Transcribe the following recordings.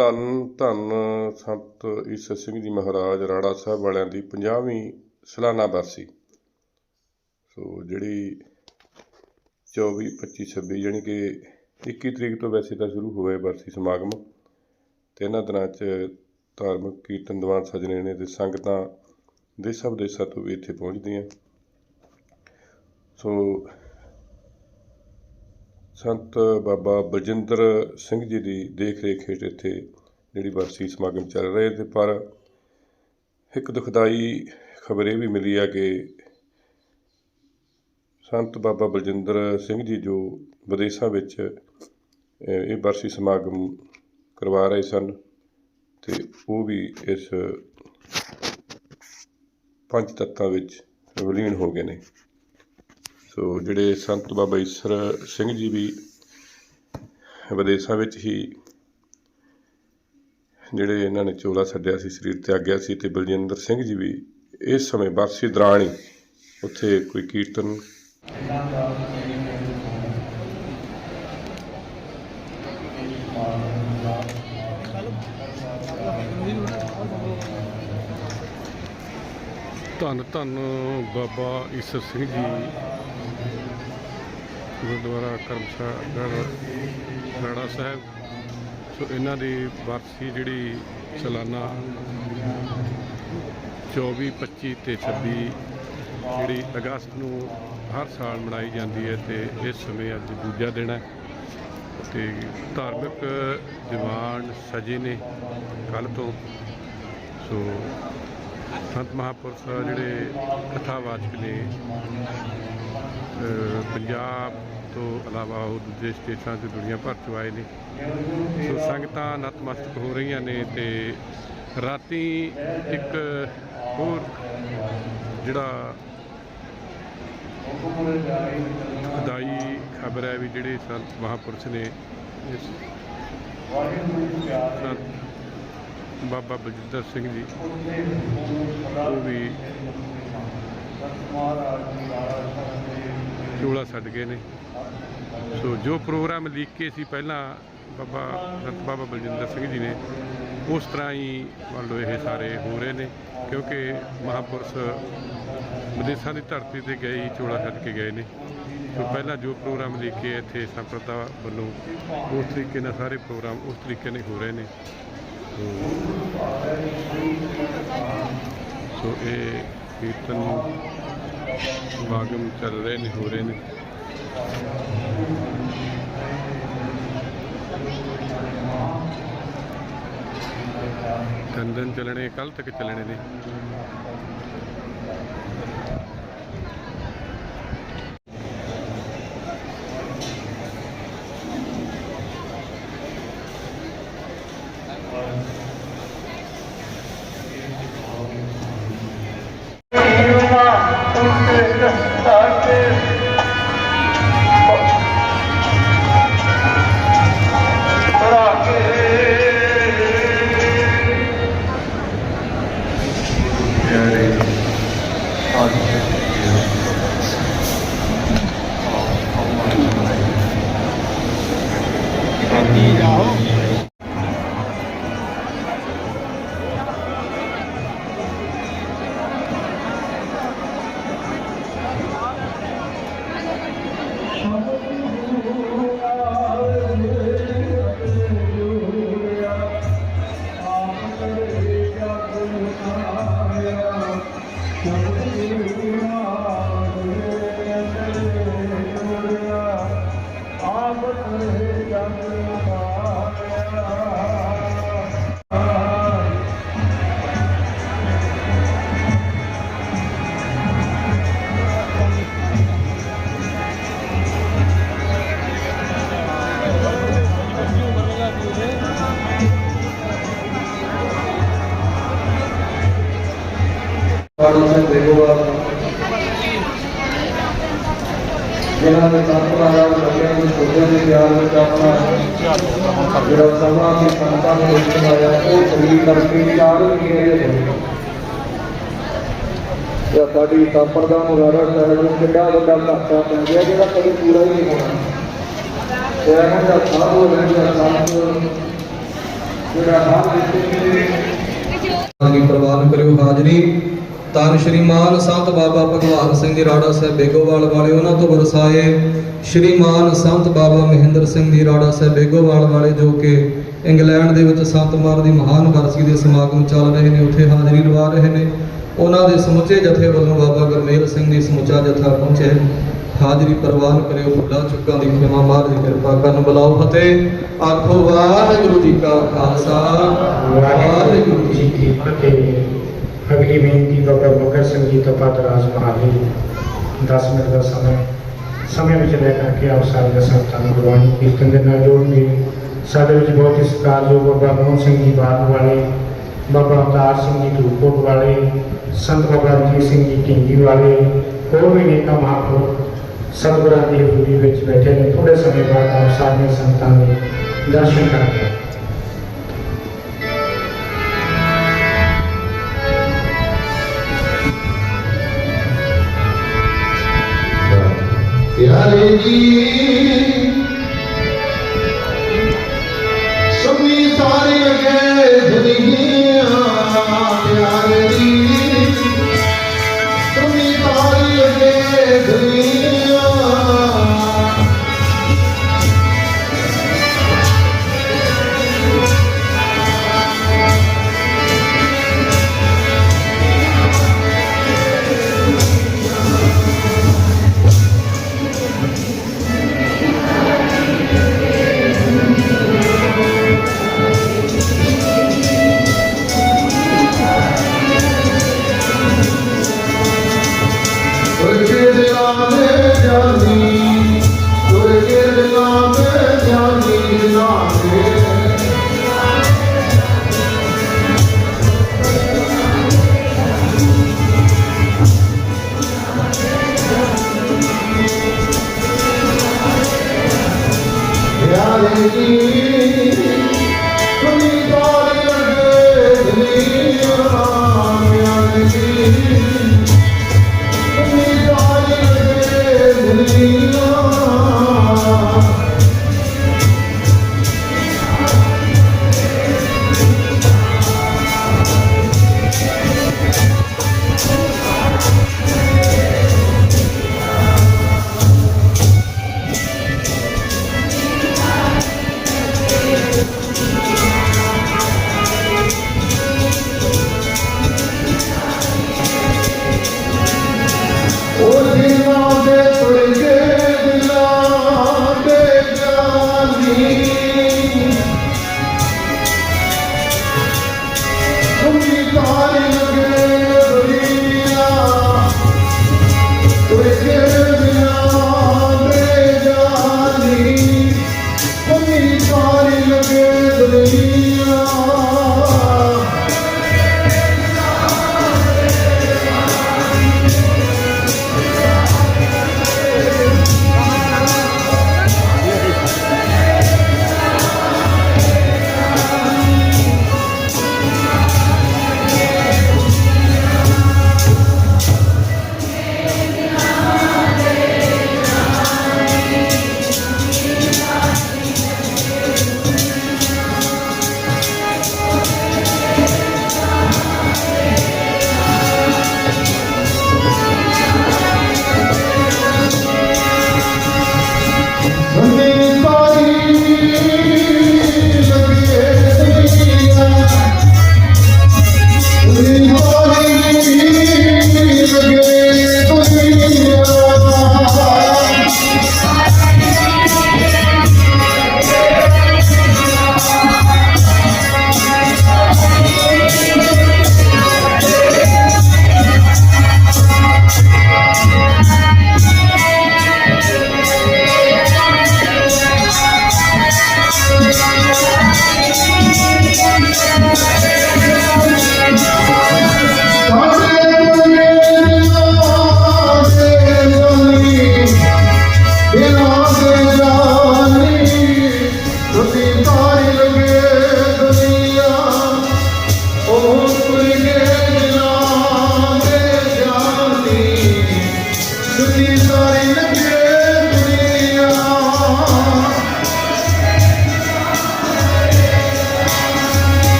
ਧੰਨ ਧੰਨ ਸੰਤ ਈਸਰ ਸਿੰਘ ਜੀ ਮਹਾਰਾਜ ਰਾੜਾ ਸਾਹਿਬ ਵਾਲਿਆਂ ਦੀ 50ਵੀਂ ਸਾਲਾਨਾ ਬਰਸੀ। ਸੋ ਜਿਹੜੀ 24 25 26 ਜਾਣੀ ਕਿ 21 ਤਰੀਕ ਤੋਂ ਵੈਸੇ ਤਾਂ ਸ਼ੁਰੂ ਹੋਇਆ ਬਰਸੀ ਸਮਾਗਮ, ਤੇ ਇਹਨਾਂ ਦਿਨਾਂ 'ਚ ਧਾਰਮਿਕ ਕੀਰਤਨ, ਦੀਵਾਨ ਸਜਣੇ ਨੇ ਤੇ ਸੰਗਤਾਂ ਦੇਸ਼ਾਂ ਵਿਦੇਸ਼ਾਂ ਤੋਂ ਵੀ ਇੱਥੇ ਪਹੁੰਚਦੀਆਂ। ਸੋ ਸੰਤ ਬਾਬਾ ਬਲਜਿੰਦਰ ਸਿੰਘ ਜੀ ਦੀ ਦੇਖ ਰੇਖ ਹੇਠ ਇੱਥੇ ਜਿਹੜੀ ਬਰਸੀ ਸਮਾਗਮ ਚੱਲ ਰਹੇ ਤੇ ਪਰ ਇੱਕ ਦੁਖਦਾਈ ਖਬਰ ਇਹ ਵੀ ਮਿਲੀ ਆ ਕਿ ਸੰਤ ਬਾਬਾ ਬਲਜਿੰਦਰ ਸਿੰਘ ਜੀ ਜੋ ਵਿਦੇਸ਼ਾਂ ਵਿੱਚ ਇਹ ਬਰਸੀ ਸਮਾਗਮ ਕਰਵਾ ਰਹੇ ਸਨ ਤੇ ਉਹ ਵੀ ਇਸ ਪੰਜ ਤੱਤਾਂ ਵਿੱਚ ਵਿਲੀਨ ਹੋ ਗਏ ਨੇ। ਸੋ ਜਿਹੜੇ ਸੰਤ ਬਾਬਾ ਈਸਰ ਸਿੰਘ ਜੀ ਵੀ ਵਿਦੇਸ਼ਾਂ ਵਿੱਚ ਹੀ ਜਿਹੜੇ ਇਹਨਾਂ ਨੇ ਚੋਲਾ ਛੱਡਿਆ ਸੀ, ਸਰੀਰ ਤੇ ਤਿਆਗਿਆ ਸੀ ਤੇ ਬਲਜਿੰਦਰ ਸਿੰਘ ਜੀ ਵੀ ਇਸ ਸਮੇਂ ਬਰਸੀ ਦੌਰਾਨ ਹੀ ਉੱਥੇ ਕੋਈ ਕੀਰਤਨ ਧੰਨ ਧੰਨ ਬਾਬਾ ਈਸਰ ਸਿੰਘ ਜੀ ਗੁਰਦੁਆਰਾ ਕਰਮਸ਼ਾਲਾ ਰਾੜਾ ਸਾਹਿਬ। ਸੋ ਇਹਨਾਂ ਦੀ ਬਰਸੀ ਜਿਹੜੀ ਸਾਲਾਨਾ 24 25 ਤੇ 26 ਜਿਹੜੀ ਅਗਸਤ ਨੂੰ ਹਰ ਸਾਲ ਮਨਾਈ ਜਾਂਦੀ ਹੈ ਤੇ ਇਸ ਸਮੇਂ ਅੱਜ ਦੂਜਾ ਦਿਨ ਹੈ। ਤੇ ਧਾਰਮਿਕ ਦੀਵਾਨ ਸਜੇ ਨੇ ਕੱਲ ਤੋਂ। ਸੋ ਸੰਤ ਮਹਾਂਪੁਰਸ਼ ਜਿਹੜੇ ਕਥਾਵਾਚਕ ਨੇ ਪੰਜਾਬ ਤੋਂ ਇਲਾਵਾ ਉਹ ਦੂਜੇ ਸਟੇਟਾਂ ਤੇ ਦੁਨੀਆ ਭਰ ਚੋਂ ਆਏ ਨੇ। ਸੋ ਸੰਗਤਾਂ ਨਤਮਸਤਕ ਹੋ ਰਹੀਆਂ ਨੇ ਤੇ ਰਾਤੀ ਇੱਕ ਹੋਰ ਜਿਹੜਾ ਖੁਦਾਈ ਖਬਰ ਹੈ ਵੀ ਜਿਹੜੇ ਸੰਤ ਮਹਾਂਪੁਰਸ਼ ਨੇ ਇਸ ਸੰਤ ਬਾਬਾ ਬਜਿੰਦਰ ਸਿੰਘ ਜੀ, ਉਹ ਵੀ ਚੋਲਾ ਛੱਡ ਗਏ ਨੇ। ਸੋ ਜੋ ਪ੍ਰੋਗਰਾਮ ਲਿਖ ਕੇ ਸੀ, ਪਹਿਲਾਂ ਬਾਬਾ ਸੰਤ ਬਾਬਾ ਬਲਜਿੰਦਰ ਸਿੰਘ ਜੀ ਨੇ, ਉਸ ਤਰ੍ਹਾਂ ਹੀ ਮੰਨ ਲਓ ਇਹ ਸਾਰੇ ਹੋ ਰਹੇ ਨੇ, ਕਿਉਂਕਿ ਮਹਾਂਪੁਰਸ਼ ਵਿਦੇਸ਼ਾਂ ਦੀ ਧਰਤੀ ਤੇ ਗਏ ਹੀ ਚੋਲਾ ਛੱਡ ਕੇ ਗਏ ਨੇ। ਸੋ ਪਹਿਲਾਂ ਜੋ ਪ੍ਰੋਗਰਾਮ ਲਿਖ ਕੇ ਇੱਥੇ ਸੰਪਰਦਾ ਵੱਲੋਂ ਉਸ ਤਰੀਕੇ ਨਾਲ ਸਾਰੇ ਪ੍ਰੋਗਰਾਮ ਉਸ ਤਰੀਕੇ ਨਾਲ ਹੋ ਰਹੇ ਨੇ। ਸੋ ਇਹ ਕੀਰਤਨ ਸਮਾਗਮ ਚੱਲ ਰਹੇ ਨੇ, ਹੋ ਰਹੇ ਨੇ। ਤਿੰਨ ਦਿਨ ਚੱਲਣੇ ਕੱਲ ਤੱਕ ਚੱਲਣੇ ਨੇ। ਬਾਦਲ ਸਿੰਘ ਦੇਗੋਵਾਲ ਜਿਨ੍ਹਾਂ ਨੇ ਸੰਪਰਦਾਇ ਬੱਚਿਆਂ ਨੂੰ ਛੋਟਿਆਂ ਦੇ ਪਿਆਰ ਵਿੱਚ ਆਪਣਾ ਜਿਹੜਾ ਸਮਾਂ ਦੀ ਸੰਤਾਂ ਨੂੰ ਇਸਤਮਾਇਆ ਉਹ ਸਰੀਰ ਕਰਕੇ ਚਾਰ ਮਹੀਨੇ ਦੇ ਜਾਂ ਸਾਡੀ ਸੰਪਰਦਾ ਮੁਰਾਰਾ ਸਾਹਿਬ ਨੂੰ ਕਿੰਨਾ ਵੱਡਾ ਘਾਟਾ ਪੈ ਗਿਆ, ਜਿਹੜਾ ਕਦੇ ਪੂਰਾ ਹੀ ਨਹੀਂ ਹੋਣਾ। ਤੇ ਇਹਨਾਂ ਦਾ ਸਾਧੂ ਰਹਿੰਦਾ ਸਾਧੂ ਜਿਹੜਾ ਹਰ ਰਿਸ਼ਤੇ ਦੀ ਪ੍ਰਵਾਨ ਕਰਿਓ ਹਾਜ਼ਰੀ। ਤਨ ਸ਼੍ਰੀਮਾਨ ਸੰਤ ਬਾਬਾ ਭਗਵਾਨ ਸਿੰਘ ਜੀ ਰਾੜਾ ਸਾਹਿਬ ਬੇਗੋਵਾਲ ਵਾਲੇ, ਉਹਨਾਂ ਤੋਂ ਵਰਸਾਏ ਸ਼੍ਰੀਮਾਨ ਸੰਤ ਬਾਬਾ ਮਹਿੰਦਰ ਸਿੰਘ ਜੀ ਰਾੜਾ ਸਾਹਿਬ ਬੇਗੋਵਾਲ ਵਾਲੇ, ਜੋ ਕਿ ਇੰਗਲੈਂਡ ਦੇ ਵਿੱਚ ਸੰਤ ਮਾਰ ਦੀ ਮਹਾਨ ਵਰਸੀ ਦੇ ਸਮਾਗਮ ਚੱਲ ਰਹੇ ਨੇ, ਉੱਥੇ ਹਾਜ਼ਰੀ ਲਵਾ ਰਹੇ ਨੇ। ਉਹਨਾਂ ਦੇ ਸਮੁੱਚੇ ਜਥੇ ਵੱਲੋਂ ਬਾਬਾ ਗੁਰਮੇਲ ਸਿੰਘ ਜੀ ਸਮੁੱਚਾ ਜਥਾ ਪਹੁੰਚੇ। ਹਾਜ਼ਰੀ ਪ੍ਰਵਾਨ ਕਰਿਓ, ਬੁੱਢਾ ਚੁੱਕਾਂ ਦੀ ਖਿਮਾ ਮਾਰ ਦੀ ਕਿਰਪਾ ਕਰਨ। ਬੁਲਾਓ ਫਤਿਹ। ਆਖੋ ਵਾਹਿਗੁਰੂ ਜੀ ਕਾ ਖਾਲਸਾ। ਵਾਹਿਗੁਰੂ ਜੀ ਕੀ ਫਤਿਹ। ਅਗਲੀ ਬੇਨਤੀ ਬਾਬਾ ਬਕਰ ਸਿੰਘ ਜੀ ਤੋਂ ਪਾਤ ਰਾਜ ਮਹਾਰੀ 10 ਮਿੰਟ ਦਾ ਸਮਾਂ ਸਮੇਂ ਵਿੱਚ ਲੈ ਕਰਕੇ ਆਪ ਸਾਰੇ ਦਾ ਸੰਤਾਨ ਗੁਰਬਾਣੀ ਕੀਰਤਨ ਦੇ ਨਾਲ ਜੋੜਨਗੇ ਸਾਡੇ ਵਿੱਚ ਬਹੁਤ ਹੀ ਸਤਿਕਾਰਯੋਗ ਬਾਬਾ ਮੋਹਨ ਸਿੰਘ ਜੀ ਬਾਗ ਵਾਲੇ ਬਾਬਾ ਅਵਤਾਰ ਸਿੰਘ ਜੀ ਧੂਪੋਟ ਵਾਲੇ ਸੰਤ ਬਾਬਾ ਰਣਜੀਤ ਸਿੰਘ ਜੀ ਢਿੰਗੀ ਵਾਲੇ ਹੋਰ ਵੀ ਨੇਕਾ ਮਹਾਂਪੁਰਖ ਸਤਿਗੁਰਾਂ ਦੀ ਹਜ਼ੂਰੀ ਵਿੱਚ ਬੈਠੇ ਨੇ ਥੋੜੇ ਸਮੇਂ ਬਾਅਦ ਆਪ ਸਾਰੇ ਸੰਤਾਨ ਦੇ ਦਰਸ਼ਨ ਕਰਾਂਗੇ ਪਿਆਰੇ ਜੀ। ਸਮੀ ਸਾਰੇ ਅਗੇ ਦੁਨੀਆ ਪਿਆਰੇ ਜੀ। ਸਮੀ ਸਾਰੇ ਅਗੇ ਦੁਨੀਆ ਪਿਆਰੇ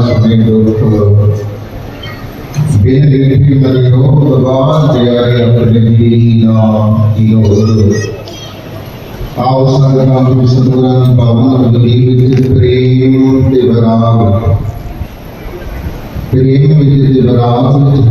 ਪਰਿਵਾਰ ਸਮੇਤ ਦੁੱਖ ਬਿਨ ਲਿਖੀ ਮਰਿਓ ਭਗਵਾਨ ਪਿਆਰੇ ਆਪਣੇ ਦੀ ਨਾਮ ਜੀਓ ਆਓ ਸੰਗਤਾਂ ਨੂੰ ਸਤਿਗੁਰਾਂ ਦੀ ਪਾਵਨ ਅਗਨੀ ਵਿੱਚ ਪ੍ਰੇਮ ਤੇ ਵਿਰਾਗ ਪ੍ਰੇਮ ਵਿੱਚ ਤੇ ਵਿਰਾਗ ਵਿੱਚ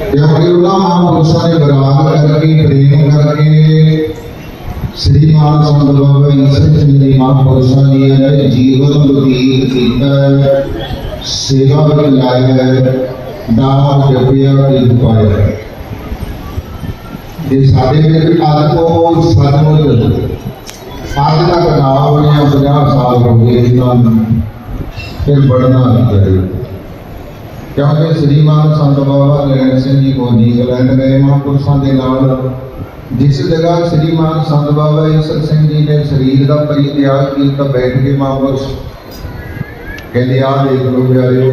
ਹਾਰੀ ਹੋ ਗਏ ਜੇ ਸਤਿਗੁਰ ਪ੍ਰੇਮ ਤੇ ਵਿਰਾਗ ਅੱਜ ਨਾ ਹੈ ਆਪਣੀ ਜ਼ਿੰਦਗੀ ਵਿੱਚ ਆਉਣਾ ਨਹੀਂ ਕਿਉਂਕਿ ਉਹਨਾਂ ਮਹਾਂਪੁਰਸ਼ਾਂ ਨੇ ਵਿਰਾਗ ਕਰਕੇ ਪ੍ਰੇਮ ਕਰਕੇ ਸ੍ਰੀ ਮਾਨ ਸੰਤ ਬਾਬਾ ਈਸਰ ਸਿੰਘ ਜੀ ਮਹਾਂਪੁਰਸ਼ਾਂ ਨੇ ਇਹ ਜੀਵਨ ਬਤੀਤ ਕੀਤਾ ਹੈ ਸੇਵਾ ਵਿੱਚ ਲਾਇਆ ਹੈ ਨਾਮ ਜਪਿਆ ਤੇ ਪਾਇਆ ਕਿਉਂਕਿ ਸ੍ਰੀਮਾਨ ਸੰਤ ਬਾਬਾ ਨਰੈਣ ਸਿੰਘ ਜੀ ਕੋ ਨੀਂਦ ਗਏ ਮਹਾਂਪੁਰਸ਼ਾਂ ਦੇ ਨਾਲ, ਜਿਸ ਜਗ੍ਹਾ ਸ੍ਰੀਮਾਨ ਸੰਤ ਬਾਬਾ ਈਸਰ ਸਿੰਘ ਜੀ ਨੇ ਸਰੀਰ ਦਾ ਪਰਿਤਿਆਗ ਕੀਤਾ, ਬੈਠ ਕੇ ਮਹਾਂਪੁਰਸ਼। ਕਹਿੰਦੇ ਆ ਦੇਖ ਲੋ ਪਿਆਰਿਓ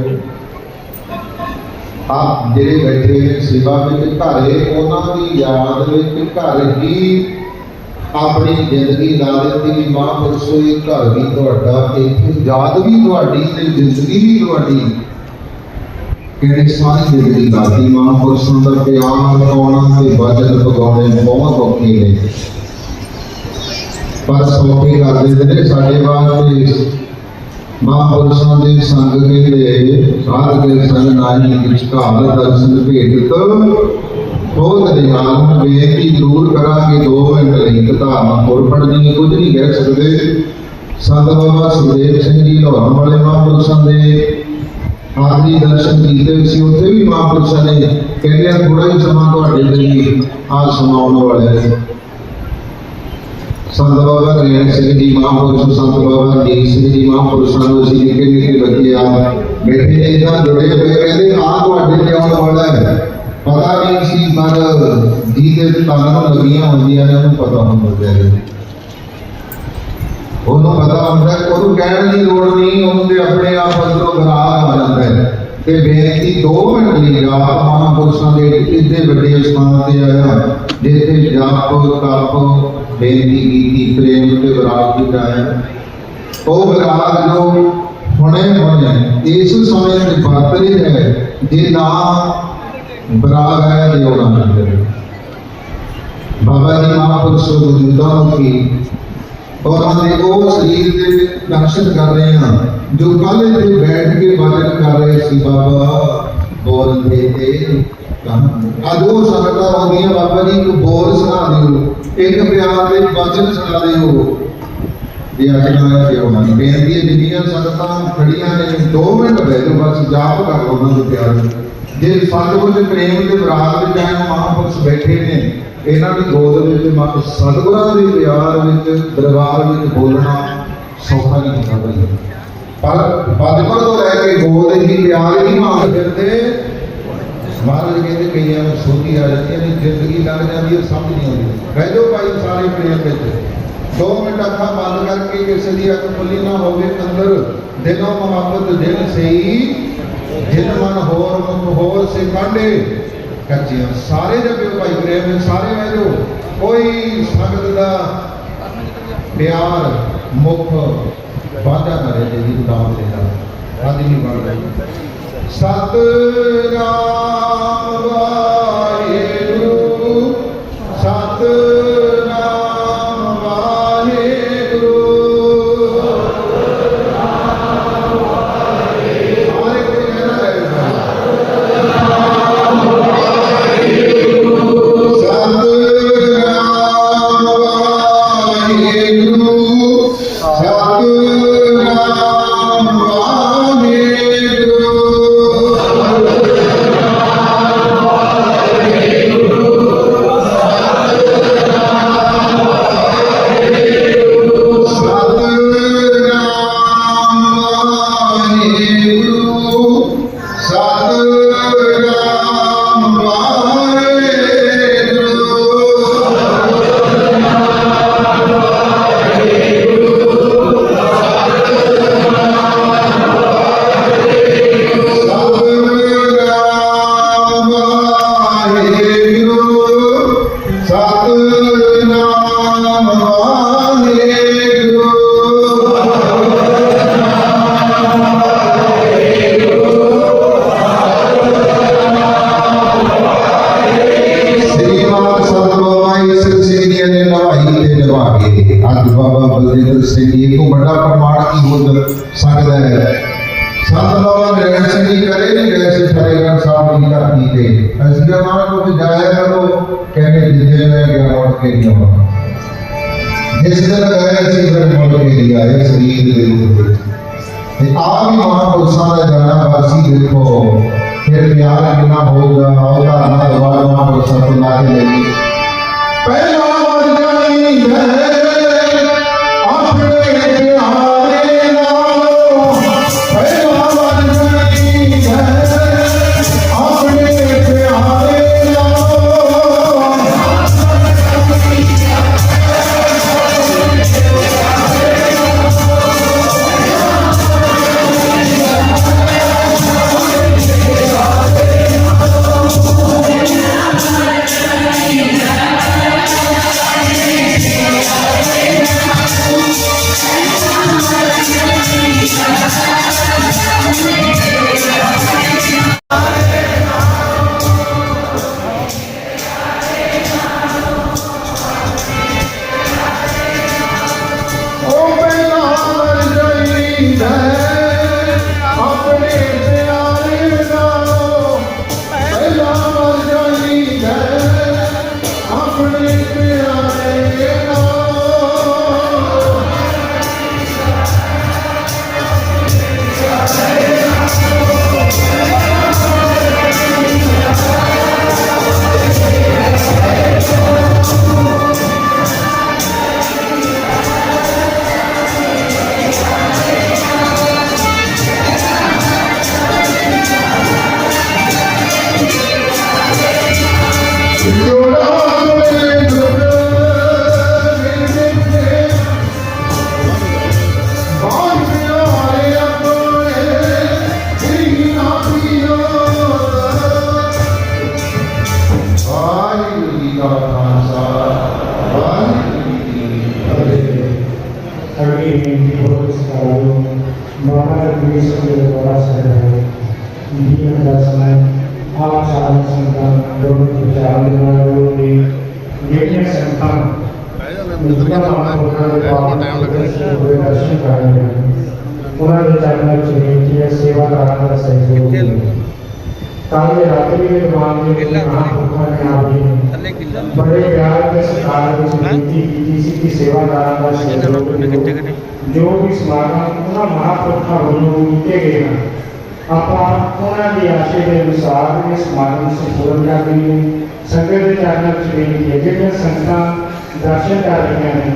ਆਪ ਜਿਹੜੇ ਬੈਠੇ ਨੇ ਸੇਵਾ ਵਿੱਚ, ਘਰੇ ਉਹਨਾਂ ਦੀ ਯਾਦ ਵਿੱਚ ਘਰ ਹੀ ਆਪਣੀ ਜ਼ਿੰਦਗੀ ਲਾ ਦਿੱਤੀ ਵੀ ਮਹਾਂਪੁਰਸ਼ੋ ਇਹ ਘਰ ਵੀ ਤੁਹਾਡਾ, ਇੱਥੇ ਯਾਦ ਵੀ ਤੁਹਾਡੀ ਤੇ ਜ਼ਿੰਦਗੀ ਵੀ ਤੁਹਾਡੀ। ਕਿਹੜੇ ਸਾਰੀ ਜ਼ਿੰਦਗੀ ਲਾਤੀ ਮਹਾਂਪੁਰਸ਼ਾਂ ਦਾ ਪਿਆਰ ਪਾਉਣਾ ਤੇ ਵਚਨ ਪਗਾਉਣੇ ਬਹੁਤ ਔਖੇ ਨੇ। ਪਰ ਸੌਖੇ ਕਰ ਨੇ ਸਾਡੇ ਵਾਸਤੇ ਮਹਾਂਪੁਰਸ਼ਾਂ ਦੇ ਸੰਗ ਕਹਿੰਦੇ ਸਾਧ ਕੇ ਸੰਗ ਨਾਹੀ ਵਿਚਕਾਰ ਦਰਸ਼ਨ ਭੇਟਤ ਬਹੁਤ ਨਿਹਾਲ ਬੇਨਤੀ ਦੂਰ ਕਰਾਂਗੇ ਦੋ ਮਿੰਟ ਲਈ ਧਾਰਨਾ ਹੋਰ ਪੜਨੀ ਕੁਝ ਨਹੀਂ ਕਹਿ ਸਕਦੇ। ਸੰਤ ਬਾਬਾ ਸੁਦੇਵ ਸਿੰਘ ਜੀ, ਲਾਹੌਰ ਵਾਲੇ ਮਹਾਂਪੁਰਸ਼ਾਂ ਦੇ ਆਖਰੀ ਦਰਸ਼ਨ ਕੀਤੇ ਸੀ ਉੱਥੇ ਵੀ ਮਹਾਂਪੁਰਸ਼ਾਂ ਨੇ ਕਹਿੰਦੇ ਆ ਥੋੜਾ ਹੀ ਸਮਾਂ ਤੁਹਾਡੇ ਲਈ ਆ ਸੁਣਾਉਣ ਵਾਲੇ ਨੇ ਸੰਤ ਬਾਬਾ ਨਰੈਣ ਸਿੰਘ ਜੀ ਮਹਾਂਪੁਰਸ਼ ਸੰਤ ਬਾਬਾ ਨੀਲ ਸਿੰਘ ਜੀ ਮਹਾਂਪੁਰਸ਼ਾਂ ਨੂੰ ਅਸੀਂ ਨਿੱਕੇ ਨਿੱਕੇ ਬੱਚੇ ਆ ਬੈਠੇ ਨੇ ਇਹਨਾਂ ਜੁੜੇ ਹੋਏ ਕਹਿੰਦੇ ਆ ਤੁਹਾਡੇ ਤੇ ਆਉਣ ਵਾਲਾ ਹੈ ਪਤਾ ਨਹੀਂ ਸੀ ਪਰ ਜਿਹਦੇ ਤਨ ਨੂੰ ਲੱਗੀਆਂ ਹੁੰਦੀਆਂ ਨੇ ਉਹਨੂੰ ਪਤਾ ਹੁੰਦਾ ਹੈ ਉਹਨੂੰ ਪਤਾ ਹੁੰਦਾ, ਉਹਨੂੰ ਕਹਿਣ ਦੀ ਲੋੜ ਨਹੀਂ ਉਹਨੂੰ ਤੇ ਆਪਣੇ ਆਪ ਅੰਦਰੋਂ ਗਰਾਹ ਆ ਜਾਂਦਾ ਹੈ। ਤੇ ਬੇਨਤੀ 2 ਮਿੰਟ ਲਈ ਆਪ ਮਹਾਂਪੁਰਸ਼ਾਂ ਦੇ ਇੱਡੇ ਵੱਡੇ ਸਥਾਨ ਤੇ ਆਇਆ ਜਿੱਥੇ ਜਾਪ, ਤਪ, ਬੇਨਤੀ ਕੀਤੀ, ਪ੍ਰੇਮ ਤੇ ਵਿਰਾਗ ਕੀਤਾ ਹੈ। ਉਹ ਵਿਰਾਗ ਜੋ ਹੁਣੇ ਹੁਣੇ ਇਸ ਸਮੇਂ ਦੇ ਵਰਤਰੇ ਹੈ, ਜੇ ਨਾ ਵਿਰਾਗ ਹੈ ਤੇ ਉਹ ਬਾਬਾ ਜੀ ਮਹਾਂਪੁਰਸ਼ ਬਜ਼ੁਰਗਾਂ ਨੂੰ ਕੀ ਔਰ ਅਸੀਂ ਉਹ ਸਰੀਰ ਦੇ ਦਰਸ਼ਨ ਕਰ ਰਹੇ ਹਾਂ, ਜੋ ਕੱਲ ਇੱਥੇ ਬੈਠ ਕੇ ਵਚਨ ਕਰ ਰਹੇ ਸੀ ਬਾਬਾ ਬੋਲਦੇ ਤੇ ਅੱਜ ਉਹ ਸੰਗਤਾਂ ਆਉਂਦੀਆਂ ਬਾਬਾ ਜੀ ਨੂੰ ਬੋਲ ਸੁਣਾ ਦਿਓ, ਇੱਕ ਪਿਆਰ ਦੇ ਵਚਨ ਸੁਣਾ ਦਿਓ। ਜੇ ਅੱਜ ਨਾ ਆਇਆ ਕਿਉਂ ਨਹੀਂ ਬੇਨਤੀ ਹੈ, ਜਿੰਨੀਆਂ ਸੰਗਤਾਂ ਖੜੀਆਂ ਨੇ 2 ਮਿੰਟ ਬਹਿ ਬਸ ਜਾਪ ਕਰ ਲਓ ਉਹਨਾਂ ਦੇ ਪਿਆਰ ਜੇ ਸਤਿਗੁਰ ਦੇ ਪ੍ਰੇਮ ਦੇ ਬਰਾਤ ਵਿੱਚ ਆਏ ਮਹਾਂਪੁਰਸ਼ ਬੈਠੇ ਨੇ ਇਹਨਾਂ ਦੀ ਗੋਦ ਵਿੱਚ ਮਾ- ਸਤਿਗੁਰਾਂ ਦੇ ਪਿਆਰ ਵਿੱਚ, ਦਰਬਾਰ ਵਿੱਚ ਬੋਲਣਾ ਸੌਖਾ ਨਹੀਂ ਹੁੰਦਾ ਬਈ ਪਰ ਬਚਪਨ ਤੋਂ ਲੈ ਕੇ ਗੋਦ ਹੀ ਪਿਆਰ ਹੀ ਮੰਗ ਫਿਰਦੇ ਮਹਾਰਾਜ ਕਹਿੰਦੇ ਕਈਆਂ ਨੂੰ ਸੋਧੀ ਆ ਜਾਂਦੀ ਹੈ ਜ਼ਿੰਦਗੀ ਲੱਗ ਜਾਂਦੀ ਹੈ, ਸਮਝ ਨਹੀਂ ਆਉਂਦੀ। ਬਹਿ ਜਾਓ ਭਾਈ ਸਾਰੇ ਪ੍ਰੇਮ ਵਿੱਚ ਦੋ ਮਿੰਟ ਅੱਖਾਂ ਬੰਦ ਕਰਕੇ ਕਿਸੇ ਦੀ ਅੱਖ ਖੁੱਲੀ ਨਾ ਹੋਵੇ, ਅੰਦਰ ਦਿਲੋਂ ਮੁਹੱਬਤ, ਦਿਨ ਸਹੀ, ਦਿਨ ਮਨ ਹੋਰ ਮੁਖ ਹੋਰ ਸੇ ਕਾਂਡੇ ਕੱਚੀਆਂ ਸਾਰੇ ਜਪਿਓ ਭਾਈ ਪ੍ਰੇਮ ਸਾਰੇ ਬਹਿ ਕੋਈ ਸੰਗਤ ਦਾ ਪਿਆਰ, ਮੁਖ ਵਾਦਾ ਨਾ ਰਹੇ ਜੀ ਨਾਮ ਦੇ ਨਾਲ ਆਦਿ ਨਹੀਂ ਬਣ ਰਹੀ। ਸਤਨਾਮ ਵਾਹਿਗੁਰੂ, ਸਤਨਾਮ ਦੀ ਧਰਤੀ ਤੇ ਅਸੀਂ ਕਿਹਾ ਮਾਂ ਤੁਸੀਂ ਜਾਇਆ ਕਰੋ ਕਹਿੰਦੇ ਜਿੱਦੇ ਮੈਂ ਗਿਆ ਮੁੜ ਕੇ ਨਹੀਂ ਆਉਣਾ ਜਿਸ ਦਿਨ ਗਏ ਅਸੀਂ ਫਿਰ ਮੁੜ ਕੇ ਨਹੀਂ ਆਏ ਸਰੀਰ ਦੇ ਰੂਪ ਵਿੱਚ ਤੇ ਆਪ ਹੀ ਮਹਾਂਪੁਰਸ਼ਾਂ ਦਾ ਜਾਣਾ ਵਾਸੀ ਦੇਖੋ ਫਿਰ ਪਿਆਰ ਕਿੰਨਾ ਹੋਊਗਾ ਉਹਦਾ ਨਾ ਦੁਬਾਰਾ ਮਹਾਂਪੁਰਸ਼ਾਂ ਤੋਂ ਲਾ ਕੇ ਲਈ ਸੇਵਾਦਾਰਾਂ ਦਾ ਸਹਿਯੋਗ ਮਿਲੇ। ਤਾਂ ਇਹ ਰਾਤਰੀ ਦੇ ਦਿਮਾਗ ਦੇ ਵਿੱਚ ਮਹਾਂਪੁਰਖਾਂ ਨੇ ਆਪ ਜੀ ਨੂੰ ਬੜੇ ਪਿਆਰ ਦੇ ਸਤਿਕਾਰ ਵਿੱਚ ਬੇਨਤੀ ਕੀਤੀ ਸੀ ਕਿ ਸੇਵਾਦਾਰਾਂ ਦਾ ਸਹਿਯੋਗ ਮਿਲੇ। ਜੋ ਵੀ ਸਮਾਗਮ ਉਹਨਾਂ ਮਹਾਂਪੁਰਖਾਂ ਵੱਲੋਂ ਕੀਤੇ ਗਏ ਹਨ ਆਪਾਂ ਉਹਨਾਂ ਦੀ ਆਸ਼ੇ ਦੇ ਅਨੁਸਾਰ ਇਹ ਸਮਾਗਮ ਸੰਪੂਰਨ ਕਰ ਲਈਏ ਸੰਗਤ ਦੇ ਚਰਨਾਂ ਵਿੱਚ ਬੇਨਤੀ ਹੈ ਜਿਹੜੀਆਂ ਸੰਗਤਾਂ ਦਰਸ਼ਨ ਕਰ ਰਹੀਆਂ ਨੇ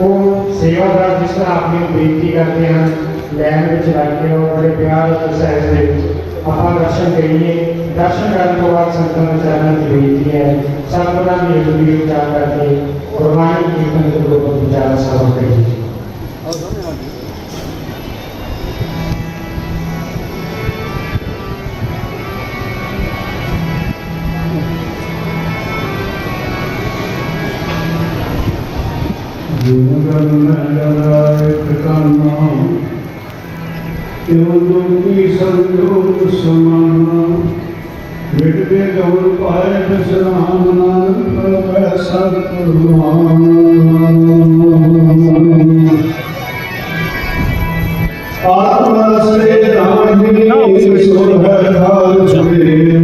ਉਹ ਸੇਵਾਦਾਰ ਜਿਸ ਤਰ੍ਹਾਂ ਆਪਣੀ ਬੇਨਤੀ ਕਰਦੇ ਹਨ ਲੈਣ ਵਿੱਚ ਲੱਗ ਕੇ ਉਹ ਪਿਆਰ ਅਤੇ ਸਹਿਜ ਦੇ ਵਿੱਚ। ਆਪਾਂ ਦਰਸ਼ਨ ਕਰੀਏ। ਦਰਸ਼ਨ ਕਰਨ ਤੋਂ ਬਾਅਦ ਸੰਗਤਾਂ ਦੇ ਚਰਨਾਂ 'ਚ ਬੇਨਤੀ ਹੈ। ਸੰਗਤਾਂ ਦੀ ਅਜੂਬੀ ਵਿਚਾਰ ਕਰਕੇ ਗੁਰਬਾਣੀ ਕੀਰਤਨ ਦੇ ਰੂਪ ਵਿੱਚ ਵਿਚਾਰ ਸਭਾ ਕਰੀਏ ਜੁਗਲ ਮਹਿਲਾਏ ਟਿਕਾਣਾ ਕਿਉ ਸੰਜੋਗ ਸਮਾਨ ਮਿਟਦੇ ਗੌਰ ਪਾਏ ਬਿਸਰਾਮ ਨਾਨਕ ਪ੍ਰਭੈ ਸਭ ਕੁਰਬਾਨ ਆਤਮਾ ਸੇ ਨਾਮ ਹੀ ਸੁਰ ਹੈ ਖਾਲ ਜੁਗੇ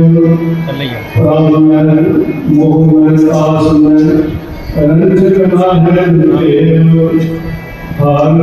ਪ੍ਰਾਨਨ ਮੋਹਨ ਸਾਸਨ ਰੰਜ ਕਨਾ ਹੈ ਦੇਵ ਹਾਰ